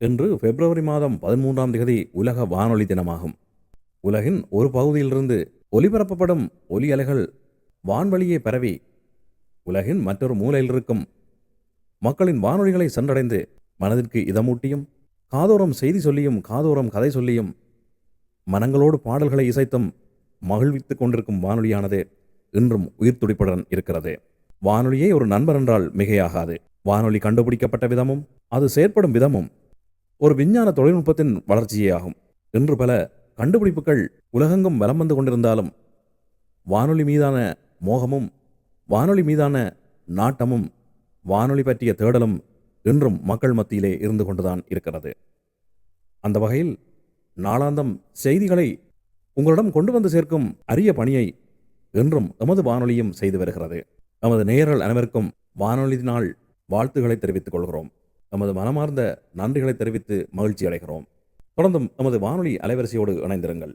இன்று பிப்ரவரி மாதம் பதிமூன்றாம் தேதி உலக வானொலி தினமாகும். உலகின் ஒரு பகுதியிலிருந்து ஒலிபரப்பப்படும் ஒலி அலைகள் வான்வழியே பரவி உலகின் மற்றொரு மூலையில் இருக்கும். மக்களின் வானொலிகளை சென்றடைந்து மனதிற்கு இதமூட்டியும் காதோரம் செய்தி சொல்லியும் காதோரம் கதை சொல்லியும் மனங்களோடு பாடல்களை இசைத்தும் மகிழ்வித்துக் கொண்டிருக்கும் வானொலியானது இன்றும் உயிர் துடிப்புடன் இருக்கிறது. வானொலியே ஒரு நண்பர் என்றால் மிகையாகாது. வானொலி கண்டுபிடிக்கப்பட்ட விதமும் அது செயற்படும் விதமும் ஒரு விஞ்ஞான தொழில்நுட்பத்தின் வளர்ச்சியே ஆகும் இன்று பல கண்டுபிடிப்புகள் உலகெங்கும் வலம் வந்து கொண்டிருந்தாலும் வானொலி மீதான மோகமும் வானொலி மீதான நாட்டமும் வானொலி பற்றிய தேடலும் இன்றும் மக்கள் மத்தியிலே இருந்து கொண்டுதான் இருக்கிறது. அந்த வகையில் நாளாந்தம் செய்திகளை உங்களிடம் கொண்டு வந்து சேர்க்கும் அரிய பணியை இன்றும் எமது வானொலியும் செய்து வருகிறது. நமது நேயர்கள் அனைவருக்கும் வானொலி நாள் வாழ்த்துக்களை தெரிவித்துக் கொள்கிறோம். நமது மனமார்ந்த நன்றிகளை தெரிவித்து மகிழ்ச்சி அடைகிறோம் தொடர்ந்தும் நமது வானொலி அலைவரிசையோடு இணைந்திருங்கள்.